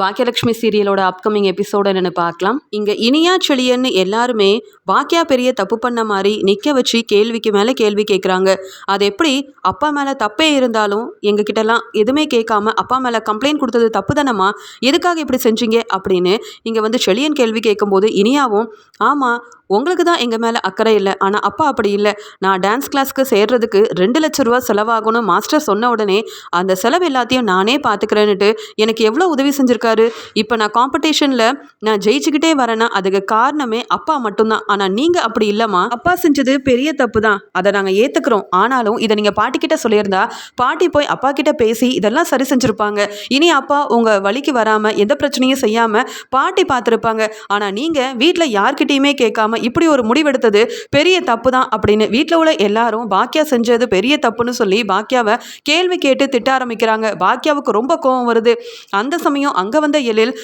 Baakiyalakshmi சீரியலோட upcoming எபிசோட என்னென்னு பார்க்கலாம். இங்கே இனியா செழியன்னு எல்லாருமே பாக்கியா பெரிய தப்பு பண்ண மாதிரி நிற்க வச்சு கேள்விக்கு மேலே கேள்வி கேட்குறாங்க அது எப்படி அப்பா மேலே தப்பே இருந்தாலும் எங்ககிட்டலாம் எதுவுமே கேட்காம அப்பா மேலே கம்ப்ளைண்ட் கொடுத்தது தப்பு தானம்மா? எதுக்காக இப்படி செஞ்சீங்க அப்படின்னு இங்கே வந்து செழியன் கேள்வி கேட்கும்போது இனியாவும் ஆமாம் உங்களுக்கு தான் எங்கள் மேலே அக்கறை இல்லை. ஆனால் அப்பா அப்படி இல்லை. நான் டான்ஸ் கிளாஸ்க்கு சேர்றதுக்கு ரெண்டு லட்ச ரூபா செலவாகணும் மாஸ்டர் சொன்ன உடனே அந்த செலவு எல்லாத்தையும் நானே பார்த்துக்கிறேன்னுட்டு எனக்கு எவ்வளோ உதவி செஞ்சுருக்காரு? இப்போ நான் காம்படிஷனில் நான் ஜெயிச்சுக்கிட்டே வரேன்னா அதுக்கு காரணமே அப்பா மட்டும்தான். ஆனால் நீங்கள் அப்படி இல்லைம்மா. அப்பா செஞ்சது பெரிய தப்பு தான் அதை நாங்கள் ஏற்றுக்கிறோம் ஆனாலும் இதை நீங்கள் பாட்டிக்கிட்ட சொல்லியிருந்தா பாட்டி போய் அப்பா கிட்ட பேசி இதெல்லாம் சரி செஞ்சுருப்பாங்க. இனி அப்பா உங்கள் வழிக்கு வராமல் எந்த பிரச்சனையும் செய்யாமல் பாட்டி பார்த்துருப்பாங்க ஆனால் நீங்கள் வீட்டில் யார்கிட்டயுமே கேட்காம இப்படி ஒரு முடிவெடுத்தது பெரிய தப்பு தான் அப்படின்னு வீட்டில் உள்ள எல்லாரும் பாக்கியா செஞ்சது பெரிய தப்புன்னு சொல்லி பாக்கியாவை கேள்வி கேட்டு திட்ட ஆரம்பிக்கிறாங்க. பாக்கியாவுக்கு ரொம்ப கோபம் வருது. அந்த சமயம் அங்கே வந்த எழில்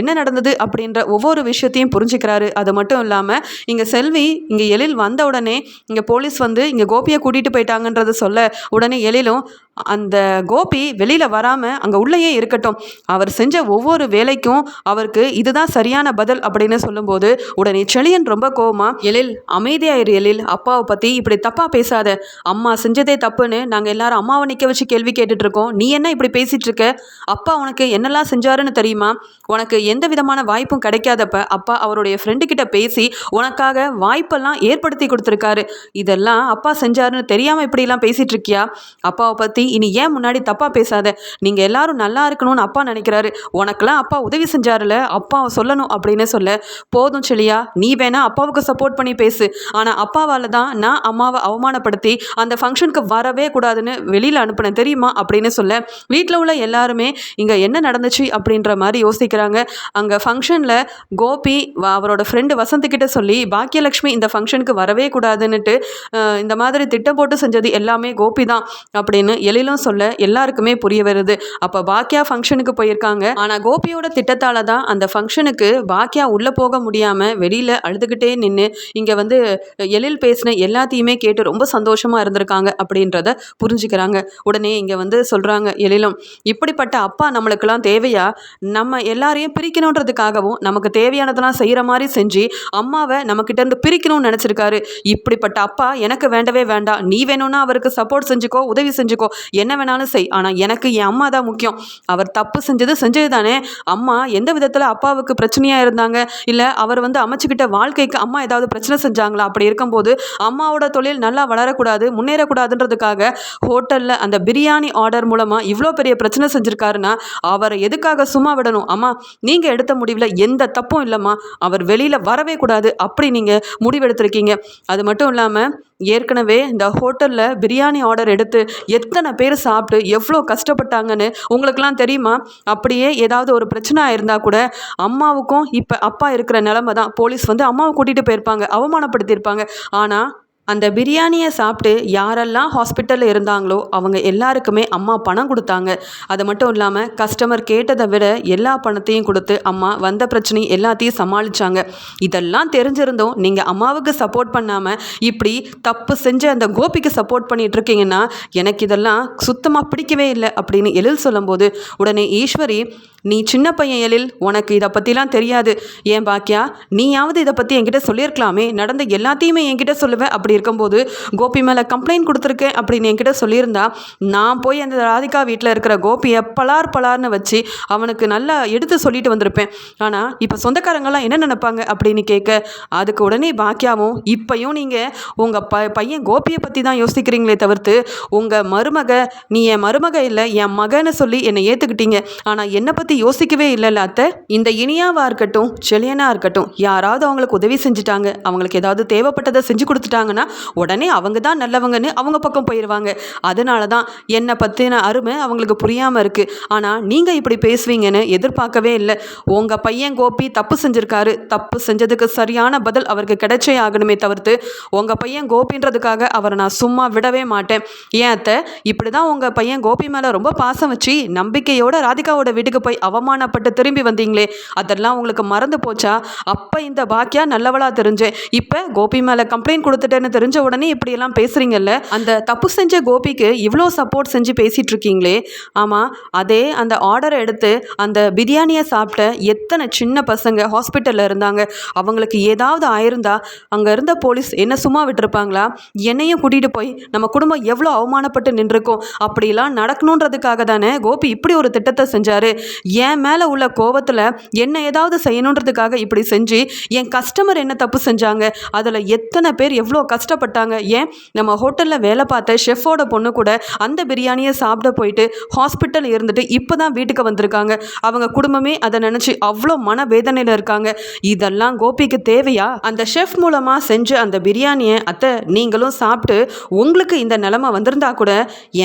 என்ன நடந்தது அப்படின்ற ஒவ்வொரு விஷயத்தையும் புரிஞ்சுக்கிறாரு. அது மட்டும் இல்லாமல் இங்கே செல்வி இங்கே எழில் வந்த உடனே இங்கே போலீஸ் வந்து இங்கே கோபியை கூட்டிகிட்டு போயிட்டாங்கன்றத சொல்ல உடனே எழிலும் அந்த கோபி வெளியில் வராமல் அங்கே உள்ளேயே இருக்கட்டும். அவர் செஞ்ச ஒவ்வொரு வேலைக்கும் அவருக்கு இதுதான் சரியான பதில் அப்படின்னு சொல்லும்போது உடனே செழியன் ரொம்ப கோவமா எழில் அமைதியாயிரு எழில் அப்பாவை பற்றி இப்படி தப்பாக பேசாத. அம்மா செஞ்சதே தப்புன்னு நாங்கள் எல்லாரும் அம்மாவை நிற்க வச்சு கேள்வி கேட்டுட்ருக்கோம் நீ என்ன இப்படி பேசிகிட்டு இருக்க? அப்பா உனக்கு என்னெல்லாம் செஞ்சாருன்னு தெரியுமா? உனக்கு எந்த விதமான வாய்ப்பும் கிடைக்காதப்ப அப்பா அவருடைய ஃப்ரெண்டு கிட்ட பேசி உனக்காக வாய்ப்பெல்லாம் ஏற்படுத்தி கொடுத்துருக்காரு. இதெல்லாம் அப்பா செஞ்சாருன்னு தெரியாமல் இப்படிலாம் பேசிகிட்டு இருக்கியா? அப்பாவை பற்றி இனி ஏன் முன்னாடி தப்பாக பேசாத? நீங்கள் எல்லாரும் நல்லா இருக்கணும்னு அப்பா நினைக்கிறாரு. உனக்கெல்லாம் அப்பா உதவி செஞ்சாருல அப்பாவை சொல்லணும் அப்படின்னு சொல்ல. போதும் செளியா நீ வேணா அப்பாவுக்கு சப்போர்ட் பண்ணி பேசு. ஆனால் அப்பாவால் தான் நான் அம்மாவை அவமானப்படுத்தி அந்த ஃபங்க்ஷனுக்கு வரவே கூடாதுன்னு வெளியில் அனுப்பினேன் தெரியுமா? அப்படின்னு சொல்ல. வீட்டில் உள்ள எல்லாருமே இங்கே என்ன நடந்துச்சு அப்படின்ற மாதிரி யோசிக்கிறாங்க. அங்கே ஃபங்க்ஷனில் கோபி அவரோட ஃப்ரெண்டு வசந்திக்கிட்ட சொல்லி பாக்கியலட்சுமி இந்த ஃபங்க்ஷனுக்கு வரவே கூடாதுன்னுட்டு இந்த மாதிரி திட்டம் போட்டு செஞ்சது எல்லாமே கோபி தான் அப்படின்னு எழிலும் சொல்ல எல்லாருக்குமே புரிய வருது. அப்போ பாக்கியா ஃபங்க்ஷனுக்கு போயிருக்காங்க. ஆனால் கோபியோட திட்டத்தால தான் அந்த ஃபங்க்ஷனுக்கு பாக்கியா உள்ளே போக முடியாமல் வெளியில் அழுதுகிட்டே நின்று இங்கே வந்து எழில் பேசின எல்லாத்தையுமே கேட்டு ரொம்ப சந்தோஷமாக இருந்திருக்காங்க அப்படின்றத புரிஞ்சுக்கிறாங்க. உடனே இங்கே வந்து சொல்கிறாங்க எழிலும் இப்படிப்பட்ட அப்பா நம்மளுக்கெல்லாம் தேவையா? நம்ம எல்லாரையும் பிரிக்கணுன்றதுக்காகவும் நமக்கு தேவையானதெல்லாம் செய்கிற மாதிரி செஞ்சு அம்மாவை நம்மக்கிட்ட இருந்து பிரிக்கணும்னு நினச்சிருக்காரு. இப்படிப்பட்ட அப்பா எனக்கு வேண்டவே வேண்டாம். நீ வேணும்னா அவருக்கு சப்போர்ட் செஞ்சுக்கோ உதவி செஞ்சுக்கோ. என்ன வேணாலும் செய். ஆனால் எனக்கு என் அம்மா தான் முக்கியம். அவர் தப்பு செஞ்சது செஞ்சது தானே அம்மா எந்த விதத்தில் அப்பாவுக்கு பிரச்சனையாக இருந்தாங்க? இல்லை அவர் வந்து அமைச்சுக்கிட்ட வாழ்க்கைக்கு அம்மா ஏதாவது பிரச்சனை செஞ்சாங்களா? அப்படி இருக்கும்போது அம்மாவோட தொழில் நல்லா வளரக்கூடாது முன்னேறக்கூடாதுன்றதுக்காக ஹோட்டலில் அந்த பிரியாணி ஆர்டர் மூலமாக இவ்வளோ பெரிய பிரச்சனை செஞ்சுருக்காருன்னா அவரை எதுக்காக சும்மா விடணும்? அம்மா நீங்கள் எடுத்த முடிவில் எந்த தப்பும் இல்லைம்மா. அவர் வெளியில் வரவே கூடாது. அப்படி நீங்கள் முடிவெடுத்திருக்கீங்க. அது மட்டும் இல்லாமல் ஏற்கனவே இந்த ஹோட்டலில் பிரியாணி ஆர்டர் எடுத்து எத்தனை பேர் சாப்பிட்டு எவ்வளோ கஷ்டப்பட்டாங்கன்னு உங்களுக்கெல்லாம் தெரியுமா? அப்படியே ஏதாவது ஒரு பிரச்சனை ஆயிருந்தா கூட அம்மாவுக்கும் இப்போ அப்பா இருக்கிற நிலமை தான் போலீஸ் வந்து அம்மாவை கூட்டிகிட்டு போயிருப்பாங்க அவமானப்படுத்தியிருப்பாங்க. ஆனால் அந்த பிரியாணியை சாப்பிட்டு யாரெல்லாம் ஹாஸ்பிட்டலில் இருந்தாங்களோ அவங்க எல்லாருக்குமே அம்மா பணம் கொடுத்தாங்க. அது மட்டும் இல்லாமல் கஸ்டமர் கேட்டதை விட எல்லா பணத்தையும் கொடுத்து அம்மா வந்த பிரச்சனை எல்லாத்தையும் சமாளித்தாங்க இதெல்லாம் தெரிஞ்சிருந்தோம் நீங்கள் அம்மாவுக்கு சப்போர்ட் பண்ணாமல் இப்படி தப்பு செஞ்ச அந்த கோபிக்கு சப்போர்ட் பண்ணிகிட்ருக்கீங்கன்னா எனக்கு இதெல்லாம் சுத்தமாக பிடிக்கவே இல்லை அப்படின்னு எழில் சொல்லும்போது உடனே ஈஸ்வரி நீ சின்ன பையன் எழில் உனக்கு இதை பற்றிலாம் தெரியாது. ஏன் பாக்கியா நீயாவது இதை பற்றி என்கிட்ட சொல்லியிருக்கலாமே. நடந்த எல்லாத்தையுமே என்கிட்ட சொல்லுவேன் அப்படி இருக்கும்போது கோபி மேலே கம்ப்ளைண்ட் கொடுத்துருக்கேன் அப்படின்னு என்கிட்ட சொல்லியிருந்தா நான் போய் அந்த ராதிகா வீட்டில் இருக்கிற கோபியை பலார் பலார்னு வச்சு அவனுக்கு நல்லா எடுத்து சொல்லிட்டு வந்திருப்பேன். ஆனால் இப்போ சொந்தக்காரங்கள்லாம் என்ன நினைப்பாங்க அப்படின்னு கேட்க அதுக்கு உடனே பாக்கியாவும் இப்பையும் நீங்கள் உங்கள் ப பையன் கோபியை பற்றி தான் யோசிக்கிறீங்களே தவிர்த்து உங்கள் மருமக நீ என் மருமக இல்லை என் மகன்னு சொல்லி என்னை ஏற்றுக்கிட்டீங்க ஆனால் என்னை பற்றி யோசிக்கவே இல்லைல்ல அத்தை. இந்த இனியாவாக இருக்கட்டும் செலியனாக இருக்கட்டும் யாராவது அவங்களுக்கு உதவி செஞ்சுட்டாங்க அவங்களுக்கு ஏதாவது தேவைப்பட்டதை செஞ்சு கொடுத்துட்டாங்கன்னா உடனே அவங்க தான் நல்லவங்கன்னு அவங்க பக்கம் போயிடுவாங்க அதனால தான் என்னை பற்றின அருமை அவங்களுக்கு புரியாமல் இருக்குது ஆனால் நீங்கள் இப்படி பேசுவீங்கன்னு எதிர்பார்க்கவே இல்லை. உங்கள் பையன் கோபி தப்பு செஞ்சுருக்காரு. தப்பு செஞ்சதுக்கு சரியான பதில் அவருக்கு கிடைச்சே ஆகணுமே தவிர்த்து உங்கள் பையன் கோபின்றதுக்காக அவரை நான் சும்மா விடவே மாட்டேன். ஏன் அத்தை? இப்படி தான் உங்கள் பையன் கோபி மேலே ரொம்ப பாசம் வச்சு நம்பிக்கையோட ராதிகாவோட வீட்டுக்கு போய் அவமானப்பட்டு திரும்பி வந்தீங்களே அதெல்லாம் உங்களுக்கு மறந்து போச்சா? அப்போ இந்த பாக்கியா நல்லவளா தெரிஞ்சேன். இப்போ கோபி மேலே கம்ப்ளைண்ட் கொடுத்துட்டேன்னு தெரிஞ்ச உடனே இப்படியெல்லாம் பேசுகிறீங்கல்ல அந்த தப்பு செஞ்ச கோபிக்கு இவ்வளோ சப்போர்ட் செஞ்சு பேசிகிட்டு இருக்கீங்களே? ஆமாம் அதே அந்த ஆர்டரை எடுத்து அந்த பிரியாணியை சாப்பிட்ட எத்தனை சின்ன பசங்க ஹாஸ்பிட்டலில் இருந்தாங்க. அவங்களுக்கு ஏதாவது ஆயிருந்தா அங்கே இருந்த போலீஸ் என்ன சும்மா விட்டுருப்பாங்களா? என்னையும் கூட்டிகிட்டு போய் நம்ம குடும்பம் எவ்வளோ அவமானப்பட்டு நின்றுருக்கோம். அப்படிலாம் நடக்கணுன்றதுக்காக தானே கோபி இப்படி ஒரு திட்டத்தை செஞ்சார். என் மேலே உள்ள கோவத்தில் என்ன ஏதாவது செய்யணுன்றதுக்காக இப்படி செஞ்சு என் கஸ்டமர் என்ன தப்பு செஞ்சாங்க? அதில் எத்தனை பேர் எவ்வளோ கஷ்டப்பட்டாங்க? ஏன்? நம்ம ஹோட்டலில் வேலை பார்த்த ஷெஃபோட பொண்ணு கூட அந்த பிரியாணியை சாப்பிட போயிட்டு ஹாஸ்பிட்டல் இருந்துட்டு இப்போ தான் வீட்டுக்கு வந்திருக்காங்க. அவங்க குடும்பமே அதை நினச்சி அவ்வளோ மன வேதனையில் இருக்காங்க. இதெல்லாம் கோபிக்கு தேவையா? அந்த ஷெஃப் மூலமாக செஞ்ச அந்த பிரியாணியை அத்தை நீங்களும் சாப்பிட்டு உங்களுக்கு இந்த நிலமை வந்திருந்தா கூட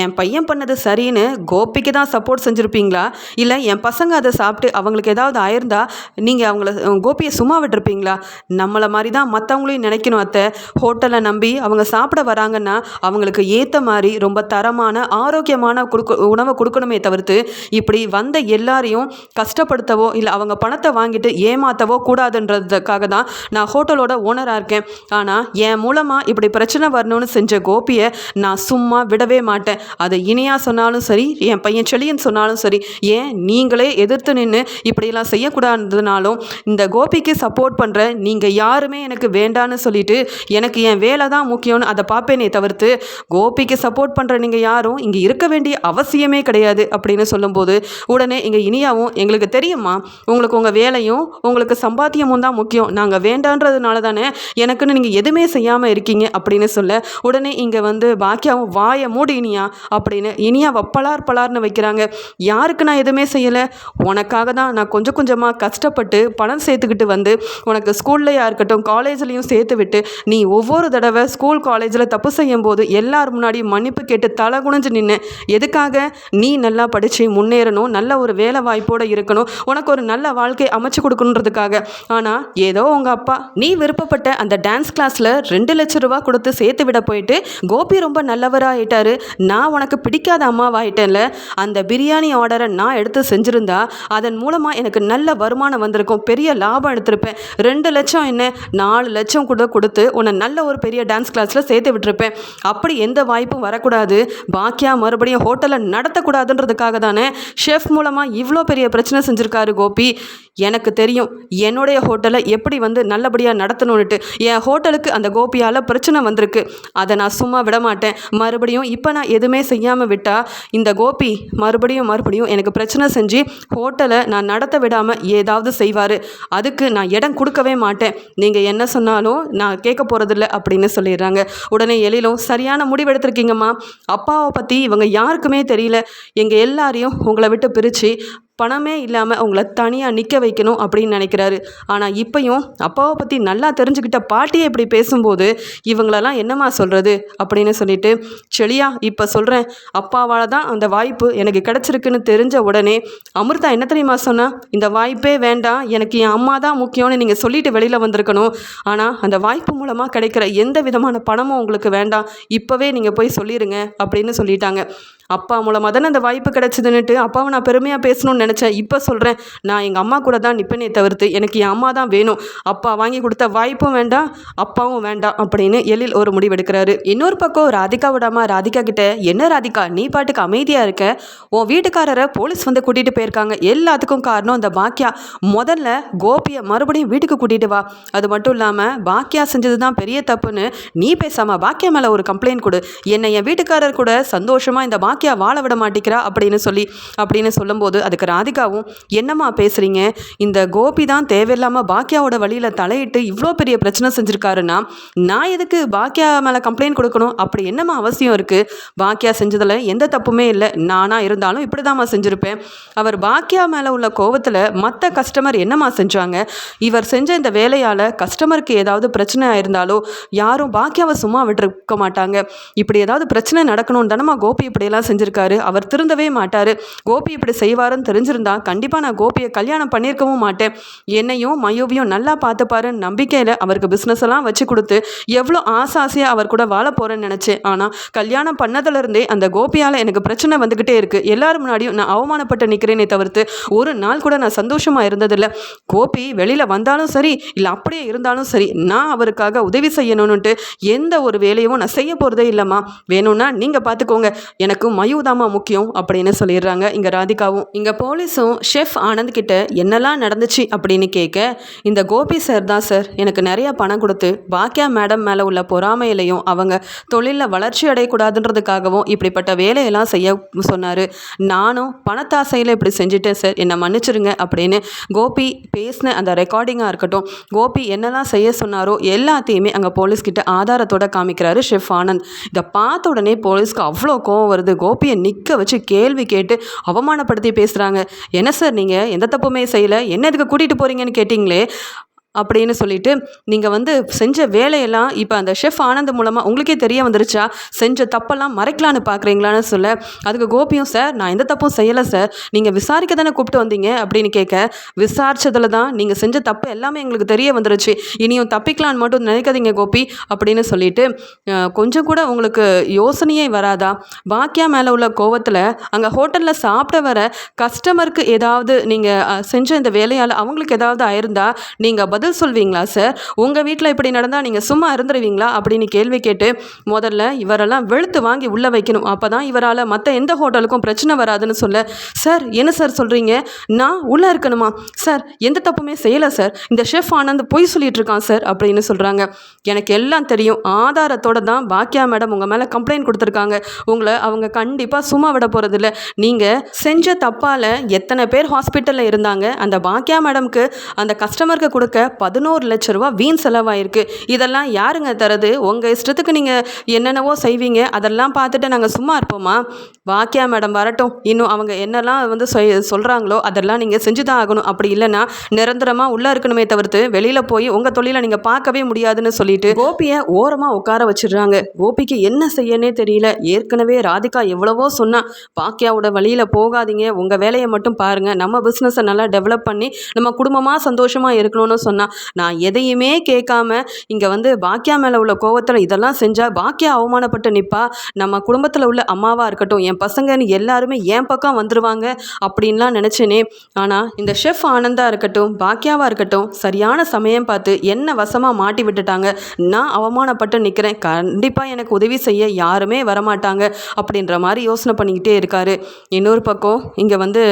என் பையன் பண்ணது சரின்னு கோபிக்கு தான் சப்போர்ட் செஞ்சுருப்பீங்களா? இல்லை என் பசங்க பசங்க அதை சாப்பிட்டு அவங்களுக்கு ஏதாவது ஆயிருந்தா நீங்கள் அவங்கள கோபியை சும்மா விட்டுருப்பீங்களா? நம்மளை மாதிரி தான் மற்றவங்களையும் நினைக்கணும் அத்தை. ஹோட்டலை நம்பி அவங்க சாப்பிட வராங்கன்னா அவங்களுக்கு ஏற்ற மாதிரி ரொம்ப தரமான ஆரோக்கியமான கொடுக்க உணவை கொடுக்கணுமே தவிர்த்து இப்படி வந்த எல்லாரையும் கஷ்டப்படுத்தவோ இல்லை அவங்க பணத்தை வாங்கிட்டு ஏமாற்றவோ கூடாதுன்றதுக்காக தான் நான் ஹோட்டலோட ஓனராக இருக்கேன். ஆனால் என் மூலமாக இப்படி பிரச்சனை வரணும்னு செஞ்ச கோபியை நான் சும்மா விடவே மாட்டேன். அதை இனியா சொன்னாலும் சரி என் பையன் செளியன் சொன்னாலும் சரி ஏன் நீங்களும் எதிர்த்து நின்று இப்படியெல்லாம் செய்யக்கூடாதுனாலும் இந்த கோபிக்கு சப்போர்ட் பண்ணுற நீங்கள் யாருமே எனக்கு வேண்டான்னு சொல்லிட்டு எனக்கு என் வேலை தான் முக்கியம்னு அதை பார்ப்பேனே தவிர்த்து கோபிக்கு சப்போர்ட் பண்ணுற நீங்கள் யாரும் இங்கே இருக்க வேண்டிய அவசியமே கிடையாது அப்படின்னு சொல்லும்போது உடனே இங்கே இனியாவும் எங்களுக்கு தெரியுமா உங்களுக்கு உங்கள் வேலையும் உங்களுக்கு சம்பாத்தியமும் தான் முக்கியம். நாங்கள் வேண்டான்றதுனால தானே எனக்குன்னு நீங்கள் எதுவுமே செய்யாமல் இருக்கீங்க அப்படின்னு சொல்ல உடனே இங்கே வந்து பாக்கியாவும் வாயை மூடி இனியா அப்படின்னு இனியா வப்பலார் பலார்னு வைக்கிறாங்க. யாருக்கு நான் எதுவுமே செய்யலை? உனக்காக தான் நான் கொஞ்சம் கொஞ்சமாக கஷ்டப்பட்டு பணம் சேர்த்துக்கிட்டு வந்து உனக்கு ஸ்கூல்லையாக இருக்கட்டும் காலேஜ்லேயும் சேர்த்து விட்டு நீ ஒவ்வொரு தடவை ஸ்கூல் காலேஜில் தப்பு செய்யும் போது எல்லார் முன்னாடியும் மன்னிப்பு கேட்டு தலை குனிஞ்சு நின்று எதுக்காக நீ நல்லா படித்து முன்னேறணும் நல்ல ஒரு வேலை வாய்ப்போடு இருக்கணும் உனக்கு ஒரு நல்ல வாழ்க்கை அமைச்சு கொடுக்கணுன்றதுக்காக. ஆனால் ஏதோ உங்கள் அப்பா நீ விருப்பப்பட்ட அந்த டான்ஸ் கிளாஸில் ரெண்டு லட்ச ரூபா கொடுத்து சேர்த்து விட போயிட்டு கோபி ரொம்ப நல்லவராகிட்டாரு நான் உனக்கு பிடிக்காத அம்மாவாயிட்டேன்ல அந்த பிரியாணி ஆர்டரை நான் எடுத்து இருந்தால் அதன் மூலமாக எனக்கு நல்ல வருமானம் வந்திருக்கும். பெரிய லாபம் எடுத்திருப்பேன். ரெண்டு லட்சம் என்ன? நாலு லட்சம் கூட கொடுத்து உன்னை நல்ல ஒரு பெரிய டான்ஸ் கிளாஸில் சேர்த்து விட்டுருப்பேன். அப்படி எந்த வாய்ப்பும் வரக்கூடாது. பாக்கியா மறுபடியும் ஹோட்டலை நடத்தக்கூடாதுன்றதுக்காக தானே ஷெஃப் மூலமாக இவ்வளோ பெரிய பிரச்சனை செஞ்சுருக்காரு கோபி. எனக்கு தெரியும் என்னுடைய ஹோட்டலை எப்படி வந்து நல்லபடியாக நடத்தணும்னுட்டு. என் ஹோட்டலுக்கு அந்த கோபியால் பிரச்சனை வந்திருக்கு. அதை நான் சும்மா விட மாட்டேன் மறுபடியும் இப்போ நான் எதுவுமே செய்யாமல் விட்டால் இந்த கோபி மறுபடியும் மறுபடியும் எனக்கு பிரச்சனை செஞ்சு ஹோட்டலை நான் நடத்த விடாமல் ஏதாவது செய்வார். அதுக்கு நான் இடம் கொடுக்கவே மாட்டேன். நீங்கள் என்ன சொன்னாலும் நான் கேட்க போகிறதில்ல அப்படின்னு சொல்லிடுறாங்க. உடனே எழிலும் சரியான முடிவெடுத்திருக்கீங்கம்மா அப்பாவை பற்றி இவங்க யாருக்குமே தெரியல. எங்கள் எல்லாரையும் உங்களை விட்டு பிரித்து பணமே இல்லாமல் அவங்கள தனியாக நிற்க வைக்கணும் அப்படின்னு நினைக்கிறாரு. ஆனால் இப்பையும் அப்பாவை பற்றி நல்லா தெரிஞ்சுக்கிட்ட பாட்டியை இப்படி பேசும்போது இவங்களெல்லாம் என்னம்மா சொல்கிறது அப்படின்னு சொல்லிட்டு செளியா இப்போ சொல்கிறேன் அப்பாவால் தான் அந்த வாய்ப்பு எனக்கு கிடச்சிருக்குன்னு தெரிஞ்ச உடனே அமிர்தா என்ன தெரியுமா சொன்னா இந்த வாய்ப்பே வேண்டாம். எனக்கு என் அம்மா தான் முக்கியம்னு நீங்கள் சொல்லிட்டு வெளியில் வந்திருக்கணும். ஆனால் அந்த வாய்ப்பு மூலமாக கிடைக்கிற எந்த விதமான பணமும் உங்களுக்கு வேண்டாம். இப்போவே நீங்கள் போய் சொல்லிடுங்க அப்படின்னு சொல்லிட்டாங்க. அப்பா மூலமாக தானே அந்த வாய்ப்பு கிடச்சிதுன்னுட்டு அப்பாவை நான் பெருமையாக பேசணும்னு நினச்சேன். இப்போ சொல்கிறேன் நான் எங்கள் அம்மா கூட தான் நிற்பேனே தவிர்த்து எனக்கு என் அம்மா தான் வேணும். அப்பா வாங்கி கொடுத்த வாய்ப்பும் வேண்டாம் அப்பாவும் வேண்டாம் அப்படின்னு எழில் ஒரு முடிவெடுக்கிறாரு. இன்னொரு பக்கம் ராதிகா விடாமல் ராதிகா கிட்ட என்ன ராதிகா நீ பாட்டுக்கு அமைதியாக இருக்க? உன் வீட்டுக்காரரை போலீஸ் வந்து கூட்டிகிட்டு போயிருக்காங்க. எல்லாத்துக்கும் காரணம் அந்த பாக்கியா முதல்ல கோபியை மறுபடியும் வீட்டுக்கு கூட்டிகிட்டு வா. அது மட்டும் இல்லாமல் பாக்கியா செஞ்சது தான் பெரிய தப்புன்னு நீ பேசாமல் பாக்கியா மேலே ஒரு கம்ப்ளைண்ட் கொடு. என்னை என் வீட்டுக்காரர் கூட சந்தோஷமாக இந்த பாக்கியா வாழ விட மாட்டேங்கிறா அப்படின்னு சொல்லி அப்படின்னு சொல்லும்போது அதுக்கு ராதிகாவும் என்னம்மா பேசுகிறீங்க இந்த கோபி தான் தேவையில்லாமல் பாக்கியாவோட வழியில் தலையிட்டு இவ்வளோ பெரிய பிரச்சனை செஞ்சுருக்காருன்னா நான் எதுக்கு பாக்கியா மேலே கம்ப்ளைண்ட் கொடுக்கணும்? அப்படி என்னம்மா அவசியம் இருக்குது பாக்கியா செஞ்சதில் எந்த தப்புமே இல்லை. நானாக இருந்தாலும் இப்படி தாம்மா செஞ்சுருப்பேன். அவர் பாக்கியா மேலே உள்ள கோபத்தில் மற்ற கஸ்டமர் என்னம்மா செஞ்சாங்க? இவர் செஞ்ச இந்த வேலையால் கஸ்டமருக்கு ஏதாவது பிரச்சனை இருந்தாலோ யாரும் பாக்கியாவை சும்மா விட்டுருக்க மாட்டாங்க. இப்படி ஏதாவது பிரச்சனை நடக்கணும்னு தானம்மா கோபி இப்படியெல்லாம் செஞ்சிருக்காரு. அவர் திருந்தவே மாட்டார். கோபி இப்படி செய்வாருன்னு தெரிஞ்சிருந்தா கண்டிப்பாக நான் கோபியை கல்யாணம் பண்ணியிருக்கவும் மாட்டேன். என்னையும் மயூவியும் நல்லா பார்த்துப்பாருன்னு நம்பிக்கையில் அவருக்கு பிஸ்னஸ் எல்லாம் வச்சு கொடுத்து எவ்வளோ ஆசை ஆசையாக அவர் கூட வாழ போகிறேன்னு நினச்சேன். ஆனால் கல்யாணம் பண்ணதுலேருந்தே அந்த கோபியால் எனக்கு பிரச்சனை வந்துக்கிட்டே இருக்குது எல்லாரும் முன்னாடியும் நான் அவமானப்பட்டு நிற்கிறேனே தவிர்த்து ஒரு நாள் கூட நான் சந்தோஷமாக இருந்ததில்லை. கோபி வெளியில் வந்தாலும் சரி இல்லை அப்படியே இருந்தாலும் சரி நான் அவருக்காக உதவி செய்யணும்னுட்டு எந்த ஒரு வேலையும் நான் செய்ய போகிறதே இல்லைம்மா. வேணும்னா நீங்கள் பார்த்துக்கோங்க எனக்கும் மயூதாம்மா முக்கியம் அப்படின்னு சொல்லிடுறாங்க. இங்கே ராதிகாவும் இங்கே போலீஸும் ஷெஃப் ஆனந்த் கிட்ட என்னெல்லாம் நடந்துச்சு அப்படின்னு கேட்க இந்த கோபி சார் தான் சார் எனக்கு நிறைய பணம் கொடுத்து பாக்கியா மேடம் மேலே உள்ள பொறாமையிலையும் அவங்க தொழிலில் வளர்ச்சி அடையக்கூடாதுன்றதுக்காகவும் இப்படிப்பட்ட வேலையெல்லாம் செய்ய சொன்னார். நானும் பணத்தாசையில் இப்படி செஞ்சுட்டேன் சார் என்னை மன்னிச்சிருங்க அப்படின்னு கோபி பேசின அந்த ரெக்கார்டிங்காக இருக்கட்டும் கோபி என்னெல்லாம் செய்ய சொன்னாரோ எல்லாத்தையுமே அங்கே போலீஸ்கிட்ட ஆதாரத்தோட காமிக்கிறாரு ஷெஃப் ஆனந்த். இதை பார்த்த உடனே போலீஸ்க்கு அவ்வளோ கோவம் வருது. கோபியை நிற்க வச்சு கேள்வி கேட்டு அவமானப்படுத்தி பேசுகிறாங்க என்ன சார் நீங்கள் எந்த தப்புமே செய்யலை. என்ன இதுக்கு கூட்டிகிட்டு போகிறீங்கன்னு கேட்டிங்களே? அப்படின்னு சொல்லிட்டு நீங்கள் வந்து செஞ்ச வேலையெல்லாம் இப்போ அந்த ஷெஃப் ஆனந்த் மூலமாக உங்களுக்கே தெரிய வந்துருச்சா? செஞ்ச தப்பெல்லாம் மறைக்கலான்னு பார்க்குறீங்களான்னு சொல்ல அதுக்கு கோபியும் சார் நான் எந்த தப்பும் செய்யலை சார். நீங்கள் விசாரிக்க தானே கூப்பிட்டு வந்தீங்க? அப்படின்னு கேட்க விசாரிச்சதில் தான் நீங்கள் செஞ்ச தப்பு எல்லாமே எங்களுக்கு தெரிய வந்துருச்சு. இனியும் தப்பிக்கலான்னு மட்டும் நினைக்காதீங்க கோபி அப்படின்னு சொல்லிட்டு கொஞ்சம் கூட உங்களுக்கு யோசனையே வராதா? பாக்கியா மேலே உள்ள கோவத்தில் அங்கே ஹோட்டலில் சாப்பிட வர கஸ்டமருக்கு ஏதாவது நீங்கள் செஞ்ச இந்த வேலையால் அவங்களுக்கு ஏதாவது ஆயிருந்தா நீங்கள் பதில் சொல்வீங்களா சார் உங்கள் வீட்டில் இப்படி நடந்தால் நீங்கள் சும்மா இருந்துருவீங்களா? அப்படின்னு கேள்வி கேட்டு முதல்ல இவரெல்லாம் வெளுத்து வாங்கி உள்ளே வைக்கணும். அப்போ தான் இவரால் மற்ற எந்த ஹோட்டலுக்கும் பிரச்சனை வராதுன்னு சொல்ல சார் என்ன சார் சொல்கிறீங்க நான் உள்ளே இருக்கணுமா? சார் எந்த தப்புமே செய்யலை சார் இந்த ஷெஃப் ஆனந்த் பொய் சொல்லிட்டு இருக்கான் சார் அப்படின்னு சொல்கிறாங்க எனக்கு எல்லாம் தெரியும். ஆதாரத்தோட தான் பாக்கியா மேடம் உங்கள் மேலே கம்ப்ளைண்ட் கொடுத்துருக்காங்க. உங்களை அவங்க கண்டிப்பாக சும்மா விட போகிறதில்ல நீங்கள் செஞ்ச தப்பால் எத்தனை பேர் ஹாஸ்பிட்டலில் இருந்தாங்க? அந்த பாக்கியா மேடம்க்கு அந்த கஸ்டமருக்கு கொடுக்க பதினோரு லட்ச ரூபா வீண் செலவாயிருக்கு. இதெல்லாம் யாருங்க தரது? உங்கள் இஷ்டத்துக்கு நீங்கள் என்னென்னவோ செய்வீங்க. அதெல்லாம் பார்த்துட்டு நாங்கள் சும்மா இருப்போமா? வாக்கியா மேடம் வரட்டும். இன்னும் அவங்க என்னெல்லாம் வந்து சொல்கிறாங்களோ அதெல்லாம் நீங்கள் செஞ்சு தான் ஆகணும். அப்படி இல்லைன்னா நிரந்தரமாக உள்ளே இருக்கணுமே தவிர்த்து வெளியில் போய் உங்கள் தொழிலை நீங்கள் பார்க்கவே முடியாதுன்னு சொல்லிட்டு கோபியை ஓரமாக உட்கார வச்சிடுறாங்க. கோபிக்கு என்ன செய்யனே தெரியல. ஏற்கனவே ராதிகா எவ்வளவோ சொன்னா பாக்கியாவோட வழியில் போகாதீங்க. உங்கள் வேலையை மட்டும் பாருங்கள் நம்ம பிஸ்னஸை நல்லா டெவலப் பண்ணி நம்ம குடும்பமாக சந்தோஷமாக இருக்கணும்னு சொன்னால் சொன்னா நான் எதையுமே கேட்காம இங்கே வந்து பாக்கியா மேலே உள்ள கோவத்தில் இதெல்லாம் செஞ்சால் பாக்கியா அவமானப்பட்டு நிற்பா நம்ம குடும்பத்தில் உள்ள அம்மாவாக இருக்கட்டும் என் பசங்கன்னு எல்லாருமே என் பக்கம் வந்துருவாங்க அப்படின்லாம் நினச்சேனே. ஆனால் இந்த ஷெஃப் ஆனந்தாக இருக்கட்டும் பாக்கியாவாக இருக்கட்டும் சரியான சமயம் பார்த்து என்ன வசமாக மாட்டி விட்டுட்டாங்க நான் அவமானப்பட்டு நிற்கிறேன் கண்டிப்பாக எனக்கு உதவி செய்ய யாருமே வரமாட்டாங்க அப்படின்ற மாதிரி யோசனை பண்ணிக்கிட்டே இருக்காரு. இன்னொரு பக்கம் இங்கே வந்து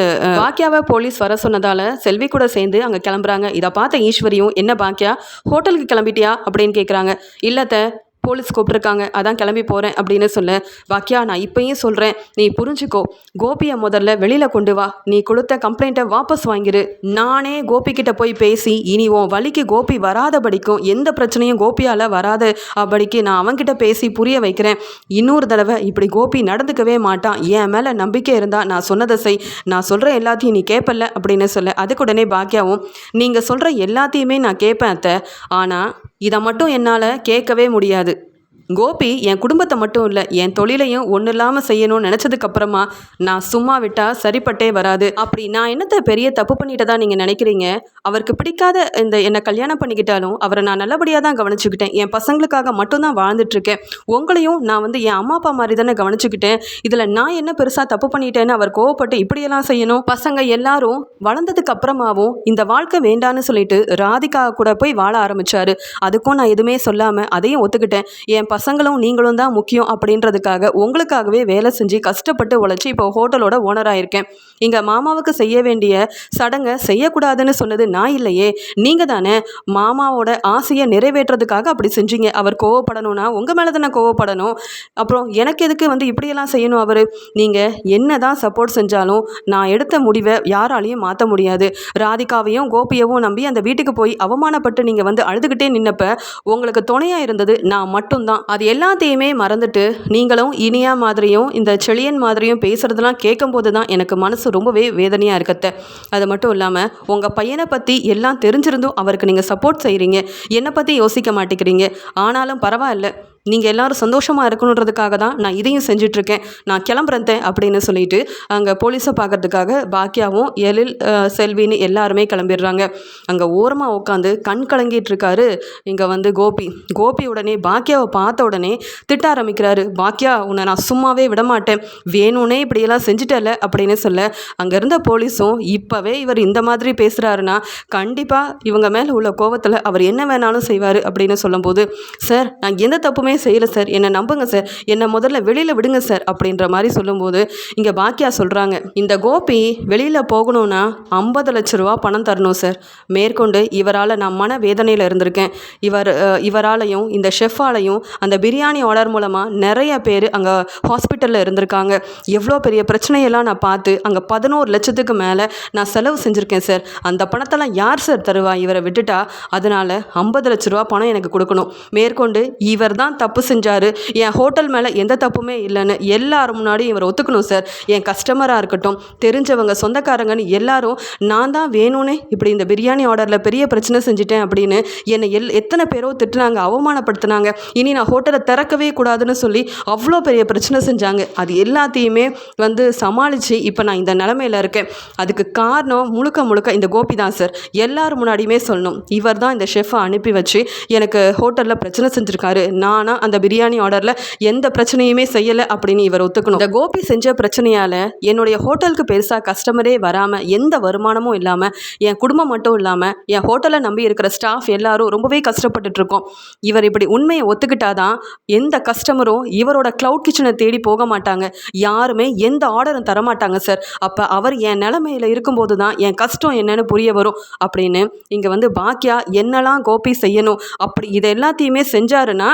பாக்கியாவை போலீஸ் வர சொன்னதால் செல்வி கூட சேர்ந்து அங்கே கிளம்புறாங்க. இதை பார்த்த ஈஸ்வரி ஈஸ்வரியும் என்ன பாக்கியா? ஹோட்டலுக்கு கிளம்பிட்டியா? அப்படின்னு கேட்குறாங்க இல்லத்த போலீஸ் கூப்பிட்ருக்காங்க அதான் கிளம்பி போகிறேன் அப்படின்னு சொல்ல வாக்கியா நான் இப்பயும் சொல்கிறேன் நீ புரிஞ்சுக்கோ. கோபியை முதல்ல வெளியில் கொண்டு வா. நீ கொடுத்த கம்ப்ளைண்ட்டை வாபஸ் வாங்கிடு நானே கோபிக்கிட்ட போய் பேசி இனி உன் வழிக்கு கோபி வராதபடிக்கும் எந்த பிரச்சனையும் கோபியால் வராத படிக்கு நான் அவன்கிட்ட பேசி புரிய வைக்கிறேன். இன்னொரு தடவை இப்படி கோபி நடந்துக்கவே மாட்டான் என் மேலே நம்பிக்கை இருந்தால் நான் சொன்னதை செய். நான் சொல்கிற எல்லாத்தையும் நீ கேட்பல அப்படின்னு சொல்ல அதுக்கு உடனே பாக்கியாவும் நீங்கள் சொல்கிற எல்லாத்தையுமே நான் கேட்பேன் அத்தை. ஆனால் இதை மட்டும் என்னால் கேட்கவே முடியாது. கோபி என் குடும்பத்தை மட்டும் இல்லை என் தொழிலையும் ஒன்றும் இல்லாமல் செய்யணும்னு நினச்சதுக்கப்புறமா நான் சும்மா விட்டால் சரிப்பட்டே வராது. அப்படி நான் என்னத்தை பெரிய தப்பு பண்ணிட்டதா நீங்கள் நினைக்கிறீங்க? அவருக்கு பிடிக்காத இந்த என்னை கல்யாணம் பண்ணிக்கிட்டாலும் அவரை நான் நல்லபடியாக தான் கவனிச்சுக்கிட்டேன். என் பசங்களுக்காக மட்டும்தான் வாழ்ந்துட்டுருக்கேன். உங்களையும் நான் வந்து என் அம்மா அப்பா மாதிரி தானே கவனிச்சுக்கிட்டேன். இதில் நான் என்ன பெருசாக தப்பு பண்ணிட்டேன்னு அவர் கோவப்பட்டு இப்படியெல்லாம் செய்யணும்? பசங்க எல்லாரும் வளர்ந்ததுக்கு அப்புறமாவும் இந்த வாழ்க்கை வேண்டான்னு சொல்லிட்டு ராதிகா கூட போய் வாழ ஆரம்பித்தார் அதுக்கும் நான் எதுவுமே சொல்லாமல் அதையும் ஒத்துக்கிட்டேன். என் பசங்களும் நீங்களும் தான் முக்கியம் அப்படின்றதுக்காக உங்களுக்காகவே வேலை செஞ்சு கஷ்டப்பட்டு உழைச்சி இப்போ ஹோட்டலோட ஓனராக இருக்கேன் இங்கே மாமாவுக்கு செய்ய வேண்டிய சடங்கை செய்யக்கூடாதுன்னு சொன்னது நான் இல்லையே. நீங்கள் தானே மாமாவோட ஆசையை நிறைவேற்றுறதுக்காக அப்படி செஞ்சீங்க. அவர் கோவப்படணும்னா உங்கள் மேலே தானே கோவப்படணும். அப்புறம் எனக்கு எதுக்கு வந்து இப்படியெல்லாம் செய்யணும் அவர்? நீங்கள் என்ன தான் சப்போர்ட் செஞ்சாலும் நான் எடுத்த முடிவை யாராலையும் மாற்ற முடியாது. ராதிகாவையும் கோபியவும் நம்பி அந்த வீட்டுக்கு போய் அவமானப்பட்டு நீங்கள் வந்து அழுதுகிட்டே நின்னப்ப உங்களுக்கு துணையாக இருந்தது நான் மட்டும்தான். அது எல்லாத்தையுமே மறந்துட்டு நீங்களும் இனியா மாதிரியும் இந்த செழியன் மாதிரியும் பேசுகிறதெல்லாம் கேட்கும்போது தான் எனக்கு மனசு ரொம்பவே வேதனையாக இருக்கத்த அது மட்டும் இல்லாமல் உங்கள் பையனை பற்றி எல்லாம் தெரிஞ்சிருந்தும் அவருக்கு நீங்கள் சப்போர்ட் செய்கிறீங்க என்னை பற்றி யோசிக்க மாட்டேங்கிறீங்க. ஆனாலும் பரவாயில்ல. நீங்கள் எல்லோரும் சந்தோஷமாக இருக்கணுன்றதுக்காக தான் நான் இதையும் செஞ்சிட்ருக்கேன். நான் கிளம்புறேன் அப்படின்னு சொல்லிட்டு அங்கே போலீஸை பார்க்கறதுக்காக பாக்கியாவும் எழில் செல்வின்னு எல்லாருமே கிளம்பிடுறாங்க. அங்கே ஓரமாக உட்காந்து கண் கலங்கிட்டு இருக்காரு இங்கே வந்து கோபி. கோபி உடனே பாக்கியாவை பார்த்த உடனே திட்ட ஆரம்பிக்கிறாரு. பாக்கியா உன்னை நான் சும்மாவே விட மாட்டேன் வேணும்னே இப்படியெல்லாம் செஞ்சுட்டல அப்படின்னு சொல்ல அங்கே இருந்த போலீஸும் இப்போவே இவர் இந்த மாதிரி பேசுகிறாருன்னா கண்டிப்பாக இவங்க மேலே உள்ள கோவத்தில் அவர் என்ன வேணாலும் செய்வார் அப்படின்னு சொல்லும்போது சார் நான் எந்த தப்புமே செய்யலை சார் என்னை நம்புங்க சார் என்னை முதல்ல வெளியில் விடுங்க சார் அப்படின்ற மாதிரி சொல்லும்போது இங்கே பாக்கியா சொல்கிறாங்க இந்த கோபி வெளியில் போகணும்னா ஐம்பது லட்ச ரூபா பணம் தரணும் சார் மேற்கொண்டு இவரால் நான் மன வேதனையில் இருந்திருக்கேன். இவர் இவராலையும் இந்த ஷெஃபாலையும் அந்த பிரியாணி ஆர்டர் மூலமாக நிறைய பேர் அங்கே ஹாஸ்பிட்டலில் இருந்திருக்காங்க. எவ்வளோ பெரிய பிரச்சனையெல்லாம் நான் பார்த்து அங்கே பதினோரு லட்சத்துக்கு மேலே நான் செலவு செஞ்சுருக்கேன் சார் அந்த பணத்தெல்லாம் யார் சார் தருவா? இவரை விட்டுட்டா அதனால் ஐம்பது லட்ச ரூபா பணம் எனக்கு கொடுக்கணும். மேற்கொண்டு இவர் தான் தப்பு செஞ்சார். என் ஹோட்டல் மேலே எந்த தப்புமே இல்லைன்னு எல்லாரும் முன்னாடியும் இவர் ஒத்துக்கணும் சார் என் கஸ்டமராக இருக்கட்டும் தெரிஞ்சவங்க சொந்தக்காரங்கன்னு எல்லாரும் நான் தான் வேணும்னே இப்படி இந்த பிரியாணி ஆர்டரில் பெரிய பிரச்சனை செஞ்சுட்டேன் அப்படின்னு என்னை எல் எத்தனை பேரோ திட்டுனாங்க அவமானப்படுத்தினாங்க. இனி நான் ஹோட்டலை திறக்கவே கூடாதுன்னு சொல்லி அவ்வளோ பெரிய பிரச்சனை செஞ்சாங்க. அது எல்லாத்தையுமே வந்து சமாளித்து இப்போ நான் இந்த நிலமையில இருக்கேன். அதுக்கு காரணம் முழுக்க முழுக்க இந்த கோபி தான் சார் எல்லார் முன்னாடியுமே சொல்லணும். இவர் தான் இந்த ஷெஃபை அனுப்பி வச்சு எனக்கு ஹோட்டலில் பிரச்சனை செஞ்சுருக்காரு. நான் அந்த பிரியாணி ஆர்டரில் எந்த பிரச்சனையுமே செய்யலை அப்படின்னு இவர் ஒத்துக்கணும். இந்த கோபி செஞ்ச பிரச்சனையால் என்னுடைய ஹோட்டலுக்கு பெருசாக கஸ்டமரே வராமல் எந்த வருமானமும் இல்லாமல் என் குடும்பம் மட்டும் இல்லாமல் என் ஹோட்டலை நம்பி இருக்கிற ஸ்டாஃப் எல்லாரும் ரொம்பவே கஷ்டப்பட்டுட்டு இருக்கோம். இவர் இப்படி உண்மையை ஒத்துக்கிட்டாதான் எந்த கஸ்டமரும் இவரோட க்ளவுட் கிச்சனை தேடி போக மாட்டாங்க. யாருமே எந்த ஆர்டரும் தரமாட்டாங்க சார் அப்போ அவர் என் நிலமையில இருக்கும்போது தான் என் கஷ்டம் என்னன்னு புரிய வரும். அப்படின்னு இங்கே வந்து பாக்கியா என்னெல்லாம் கோபி செய்யணும் அப்படி இதை எல்லாத்தையுமே செஞ்சாருன்னா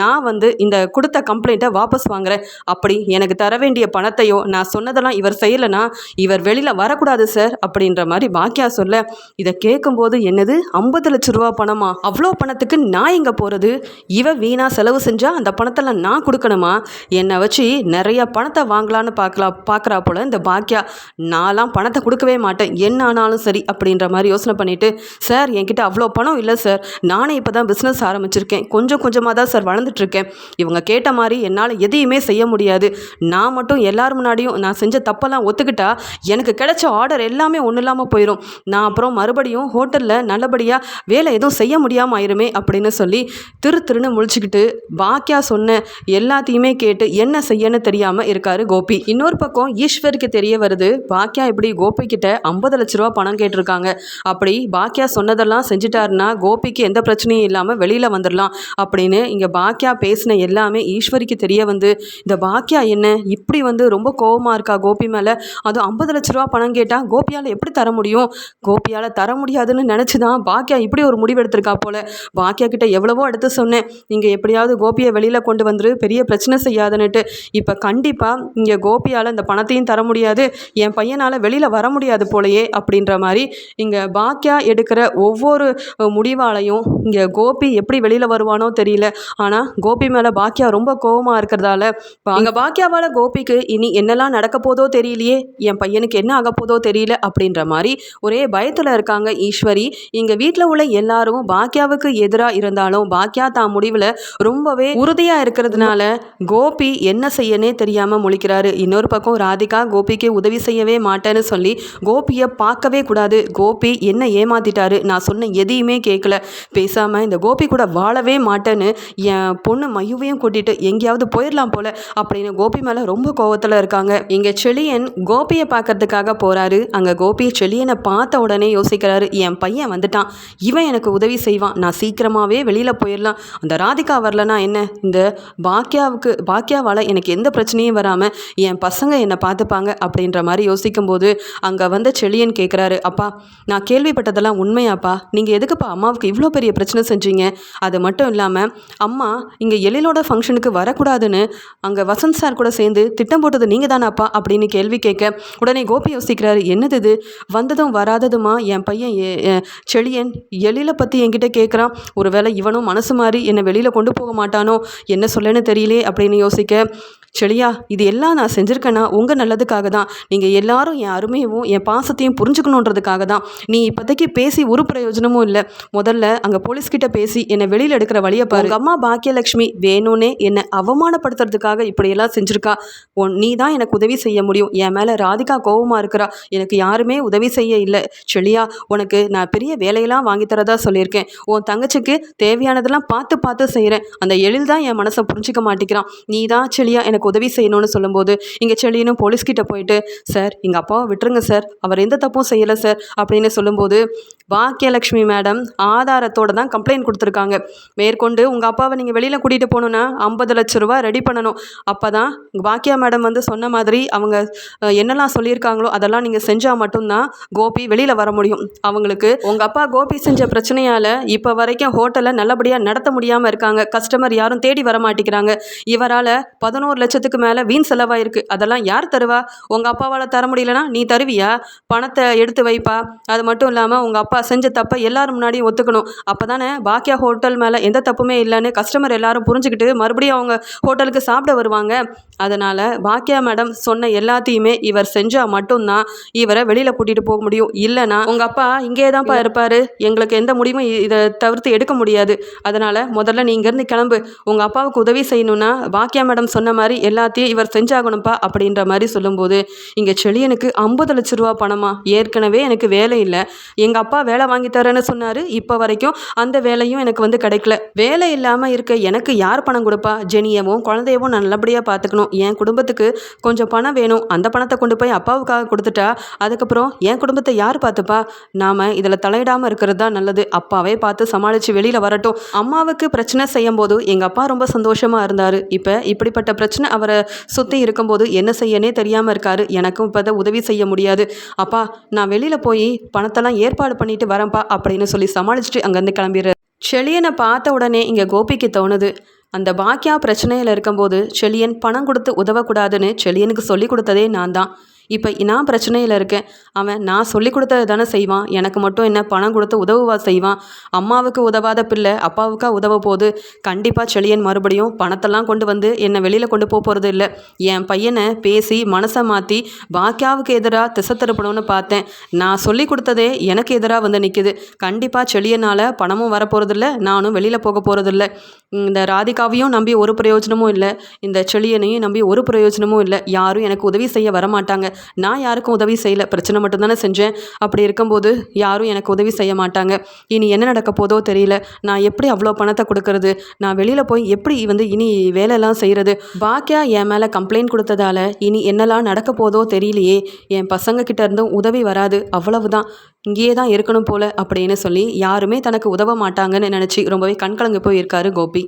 நான் வந்து இந்த கொடுத்த கம்ப்ளைண்ட்டை வாபஸ் வாங்குறேன். அப்படி எனக்கு தர வேண்டிய பணத்தையோ நான் சொன்னதெல்லாம் இவர் செய்யலைன்னா இவர் வெளியில் வரக்கூடாது சார் அப்படின்ற மாதிரி பாக்கியா சொல்ல இதை கேட்கும்போது என்னது? ஐம்பது லட்ச ரூபா பணமா? அவ்வளோ பணத்துக்கு நான் இங்கே போகிறது இவ வீணாக செலவு செஞ்சால் அந்த பணத்தெல்லாம் நான் கொடுக்கணுமா? என்னை வச்சு நிறைய பணத்தை வாங்கலான்னு பார்க்கலாம் பார்க்குறா போல இந்த பாக்கியா. நான்லாம் பணத்தை கொடுக்கவே மாட்டேன். என்ன ஆனாலும் சரி அப்படின்ற மாதிரி யோசனை பண்ணிவிட்டு சார் என்கிட்ட அவ்வளோ பணம் இல்லை சார். நானே இப்போ தான் பிஸ்னஸ் ஆரம்பிச்சிருக்கேன். கொஞ்சம் கொஞ்சமாக தான் சார் வளர்ந்து வளர்ந்துட்டுருக்கேன் இவங்க கேட்ட மாதிரி என்னால் எதையுமே செய்ய முடியாது. நான் மட்டும் எல்லார் முன்னாடியும் நான் செஞ்ச தப்பெல்லாம் ஒத்துக்கிட்டா எனக்கு கிடைச்ச ஆர்டர் எல்லாமே ஒன்றும் இல்லாமல் போயிடும் நான் அப்புறம் மறுபடியும் ஹோட்டலில் நல்லபடியாக வேலை எதுவும் செய்ய முடியாமல் ஆயிருமே அப்படின்னு சொல்லி திரு திருன்னு முழிச்சுக்கிட்டு பாக்கியா சொன்ன எல்லாத்தையுமே கேட்டு என்ன செய்யன்னு தெரியாமல் இருக்காரு கோபி. இன்னொரு பக்கம் ஈஸ்வருக்கு தெரிய வருது பாக்கியா இப்படி கோபி கிட்ட ஐம்பது லட்ச ரூபா பணம் கேட்டிருக்காங்க. அப்படி பாக்கியா சொன்னதெல்லாம் செஞ்சிட்டாருன்னா கோபிக்கு எந்த பிரச்சனையும் இல்லாமல் வெளியில் வந்துடலாம் அப்படின்னு இங்கே பாக்கியா பேசின எல்லாமே ஈஸ்வரிக்கு தெரிய வந்து இந்த பாக்கியா என்ன? இப்படி வந்து ரொம்ப கோவமாக இருக்கா கோபி மேலே? அதுவும் ஐம்பது லட்ச ரூபா பணம் கேட்டால் கோபியால் எப்படி தர முடியும்? கோபியால் தர முடியாதுன்னு நினச்சி தான் பாக்கியா இப்படி ஒரு முடிவு எடுத்திருக்கா போல. பாக்கியா கிட்ட எவ்வளவோ எடுத்து சொன்னேன். நீங்கள் எப்படியாவது கோபியை வெளியில் கொண்டு வந்துரு பெரிய பிரச்சனை செய்யாதுன்னுட்டு. இப்போ கண்டிப்பாக இங்கே கோபியால் இந்த பணத்தையும் தர முடியாது. என் பையனால் வெளியில் வர முடியாது போலயே அப்படின்ற மாதிரி இங்கே பாக்கியா எடுக்கிற ஒவ்வொரு முடிவாலையும் இங்கே கோபி எப்படி வெளியில் வருவானோ தெரியல. ஆனால் கோபி மேலே பாக்கியா ரொம்ப கோவமாக இருக்கிறதால அங்கே பாக்கியாவால் கோபிக்கு இனி என்னெல்லாம் நடக்க போதோ தெரியலையே என் பையனுக்கு என்ன ஆக போதோ தெரியல அப்படின்ற மாதிரி ஒரே பயத்தில் இருக்காங்க ஈஸ்வரி. இங்கே வீட்டில் உள்ள எல்லாரும் பாக்கியாவுக்கு எதிராக இருந்தாலும் பாக்கியா தான் முடிவில் ரொம்பவே உறுதியாக இருக்கிறதுனால கோபி என்ன செய்யனே தெரியாமல் முழிக்கிறாரு. இன்னொரு பக்கம் ராதிகா கோபிக்கு உதவி செய்யவே மாட்டேன்னு சொல்லி கோபியை பார்க்கவே கூடாது. கோபி என்ன ஏமாத்திட்டாரு? நான் சொன்ன எதையுமே கேட்கல பேசாமல் இந்த கோபி கூட வாழவே மாட்டேன்னு என் பொண்ணு மயுவையும் கூட்டிட்டு எங்கேயாவது போயிடலாம் போல அப்படின்னு கோபி மேலே ரொம்ப கோவத்தில் இருக்காங்க. இங்கே செழியன் கோபியை பார்க்கறதுக்காக போகிறாரு அங்கே கோபி செழியனை பார்த்த உடனே யோசிக்கிறாரு என் பையன் வந்துட்டான். இவன் எனக்கு உதவி செய்வான். நான் சீக்கிரமாகவே வெளியில் போயிடலாம். அந்த ராதிகா வரலனா என்ன? இந்த பாக்கியாவுக்கு பாக்கியாவால் எனக்கு எந்த பிரச்சனையும் வராமல் என் பசங்க என்னை பார்த்துப்பாங்க. அப்படின்ற மாதிரி யோசிக்கும்போது அங்கே வந்த செழியன் கேட்குறாரு அப்பா நான் கேள்விப்பட்டதெல்லாம் உண்மையாப்பா. நீங்கள் எதுக்குப்பா அம்மாவுக்கு இவ்வளோ பெரிய பிரச்சனை செஞ்சீங்க? அது மட்டும் இல்லாமல் அம்மா இங்கே எழிலோட ஃபங்க்ஷனுக்கு வரக்கூடாதுன்னு அங்கே வசந்த் சார் கூட சேர்ந்து திட்டம் போட்டது நீங்கள் தானாப்பா அப்படின்னு கேள்வி கேட்க உடனே கோபி யோசிக்கிறாரு என்னது இது? வந்ததும் வராததுமா? என் பையன் செழியன் எழில பற்றி என்கிட்ட கேட்குறான் ஒருவேளை இவனும் மனசு மாறி என்னை வெளியில் கொண்டு போக மாட்டானோ? என்ன சொல்லன்னு தெரியலே அப்படின்னு யோசிக்க செழியா இது எல்லாம் நான் செஞ்சுருக்கேன்னா உங்கள் நல்லதுக்காக தான். நீங்கள் எல்லாரும் என் அருமையவும் என் பாசத்தையும் புரிஞ்சுக்கணுன்றதுக்காக தான் நீ இப்போதைக்கு பேசி ஒரு பிரயோஜனமும் இல்லை. முதல்ல அங்கே போலீஸ்கிட்ட பேசி என்னை வெளியில் எடுக்கிற வழியை பாரு. அம்மா பாக்கிய விஜயலட்சுமி வேணும்னே என்னை அவமானப்படுத்துறதுக்காக இப்படியெல்லாம் செஞ்சுருக்கா? உன் நீ தான் எனக்கு உதவி செய்ய முடியும். என் மேலே ராதிகா கோவமாக இருக்கிறா. எனக்கு யாருமே உதவி செய்ய இல்லை. செளியா உனக்கு நான் பெரிய வேலையெல்லாம் வாங்கி தரதா சொல்லியிருக்கேன். உன் தங்கச்சிக்கு தேவையானதெல்லாம் பார்த்து பார்த்து செய்கிறேன் அந்த எழில் தான் என் மனசை புரிஞ்சிக்க மாட்டேங்கிறான். நீ தான் செளியா எனக்கு உதவி செய்யணும்னு சொல்லும்போது இங்கே செளியனும் போலீஸ்கிட்ட போயிட்டு சார் எங்கள் அப்பாவை விட்டுருங்க சார். அவர் எந்த தப்பும் செய்யலை சார். அப்படின்னு சொல்லும்போது பாக்கியலட்சுமி மேடம் ஆதாரத்தோட தான் கம்ப்ளைண்ட் கொடுத்துருக்காங்க. மேற்கொண்டு உங்கள் அப்பாவை நீங்கள் வெளியில் கூட்டிகிட்டு போகணுன்னா ஐம்பது லட்ச ரூபா ரெடி பண்ணணும். அப்போ தான் பாக்கியா மேடம் வந்து சொன்ன மாதிரி அவங்க என்னெல்லாம் சொல்லியிருக்காங்களோ அதெல்லாம் நீங்கள் செஞ்சால் மட்டும்தான் கோபி வெளியில் வர முடியும். அவங்களுக்கு உங்கள் அப்பா கோபி செஞ்ச பிரச்சனையால் இப்போ வரைக்கும் ஹோட்டலை நல்லபடியாக நடத்த முடியாமல் இருக்காங்க. கஸ்டமர் யாரும் தேடி வர மாட்டேங்கிறாங்க. இவரால் பதினோரு லட்சத்துக்கு மேலே வீண் செலவாயிருக்கு. அதெல்லாம் யார் தருவா? உங்கள் அப்பாவால் தர முடியலனா நீ தருவியா? பணத்தை எடுத்து வைப்பா? அது மட்டும் இல்லாமல் உங்கள் அப்பா செஞ்ச தப்பை எல்லாரும் முன்னாடியும் ஒத்துக்கணும். அப்போ தானே பாக்கியா ஹோட்டல் மேலே எந்த தப்புமே இல்லைன்னு கஸ்டமர் எல்லாரும் புரிஞ்சுக்கிட்டு மறுபடியும் அவங்க ஹோட்டலுக்கு சாப்பிட வருவாங்க. அதனால் பாக்கியா மேடம் சொன்ன எல்லாத்தையுமே இவர் செஞ்சால் மட்டும்தான் இவரை வெளியில் கூட்டிகிட்டு போக முடியும். இல்லைனா உங்கள் அப்பா இங்கே தான்ப்பா இருப்பார். எங்களுக்கு எந்த முடிவும் இதை தவிர்த்து எடுக்க முடியாது. அதனால் முதல்ல நீ இங்கேருந்து கிளம்பு. உங்கள் அப்பாவுக்கு உதவி செய்யணும்னா பாக்கியா மேடம் சொன்ன மாதிரி எல்லாத்தையும் இவர் செஞ்சாகணும்ப்பா அப்படின்ற மாதிரி சொல்லும்போது இங்கே செழியனுக்கு ஐம்பது லட்ச ரூபா பணமா? ஏற்கனவே எனக்கு வேலை இல்லை. எங்கள் அப்பா வேலை வாங்கி தரேன்னு சொன்னார். இப்போ வரைக்கும் அந்த வேலையும் எனக்கு வந்து கிடைக்கல. வேலை இல்லாமல் இருக்க எனக்கு யார் பணம் கொடுப்பா? ஜெனியவும் குழந்தையவும் நான் நல்லபடியாக பார்த்துக்கணும். என் குடும்பத்துக்கு கொஞ்சம் பணம் வேணும். அந்த பணத்தை கொண்டு போய் அப்பாவுக்காக கொடுத்துட்டா அதுக்கப்புறம் என் குடும்பத்தை யார் பார்த்துப்பா? நாம் இதில் தலையிடாமல் இருக்கிறது தான் நல்லது. அப்பாவே பார்த்து சமாளித்து வெளியில் வரட்டும். அம்மாவுக்கு பிரச்சனை செய்யும் போது எங்கள் அப்பா ரொம்ப சந்தோஷமாக இருந்தார். இப்போ இப்படிப்பட்ட பிரச்சனை அவரை சுற்றி இருக்கும்போது என்ன செய்யனே தெரியாமல் இருக்காரு. எனக்கும் இப்போ அதை உதவி செய்ய முடியாது. அப்பா நான் வெளியில் போய் பணத்தெல்லாம் ஏற்பாடு பண்ணிட்டு வரேன்ப்பா அப்படின்னு சொல்லி சமாளிச்சுட்டு அங்கேருந்து கிளம்பிடுற செழியனை பார்த்த உடனே இங்கே கோபிக்கு தோணுது. அந்த பாக்கியா பிரச்சனையில் இருக்கும்போது செழியன் பணம் கொடுத்து உதவக்கூடாதுன்னு செழியனுக்கு சொல்லி கொடுத்ததே நான் தான். இப்போ நான் பிரச்சனையில் இருக்கேன். அவன் நான் சொல்லி கொடுத்தது தானே செய்வான். எனக்கு மட்டும் என்ன பணம் கொடுத்து உதவுவா செய்வான். அம்மாவுக்கு உதவாத பிள்ளை அப்பாவுக்கா உதவ போது கண்டிப்பாக செழியன் மறுபடியும் பணத்தெல்லாம் கொண்டு வந்து என்னை வெளியில் கொண்டு போக போகிறது இல்லை. என் பையனை பேசி மனசை மாற்றி பாக்கியாவுக்கு எதிராக திசை திருப்பணும்னு பார்த்தேன். நான் சொல்லி கொடுத்ததே எனக்கு எதிராக வந்து நிற்குது கண்டிப்பாக செழியனால் பணமும் வரப்போகிறதில்ல நானும் வெளியில் போக போகிறதில்ல இந்த ராதிகாவையும் நம்பி ஒரு பிரயோஜனமும் இல்லை. இந்த செழியனையும் நம்பி ஒரு பிரயோஜனமும் இல்லை. யாரும் எனக்கு உதவி செய்ய வரமாட்டாங்க. நான் யாருக்கும் உதவி செய்யலை. பிரச்சனை மட்டும்தானே செஞ்சேன். அப்படி இருக்கும்போது யாரும் எனக்கு உதவி செய்ய மாட்டாங்க. இனி என்ன நடக்க போதோ தெரியல. நான் எப்படி அவ்வளோ பணத்தை கொடுக்கறது? நான் வெளியில் போய் எப்படி வந்து இனி வேலையெல்லாம் செய்கிறது பாக்கியா என் மேலே கம்ப்ளைண்ட் கொடுத்ததால இனி என்னெல்லாம் நடக்க போதோ தெரியலையே. என் பசங்க கிட்ட இருந்தும் உதவி வராது. அவ்வளவுதான். இங்கேயே தான் இருக்கணும் போல அப்படின்னு சொல்லி யாருமே தனக்கு உதவ மாட்டாங்கன்னு நினச்சி ரொம்பவே கண்கலங்கி போயிருக்காரு கோபி.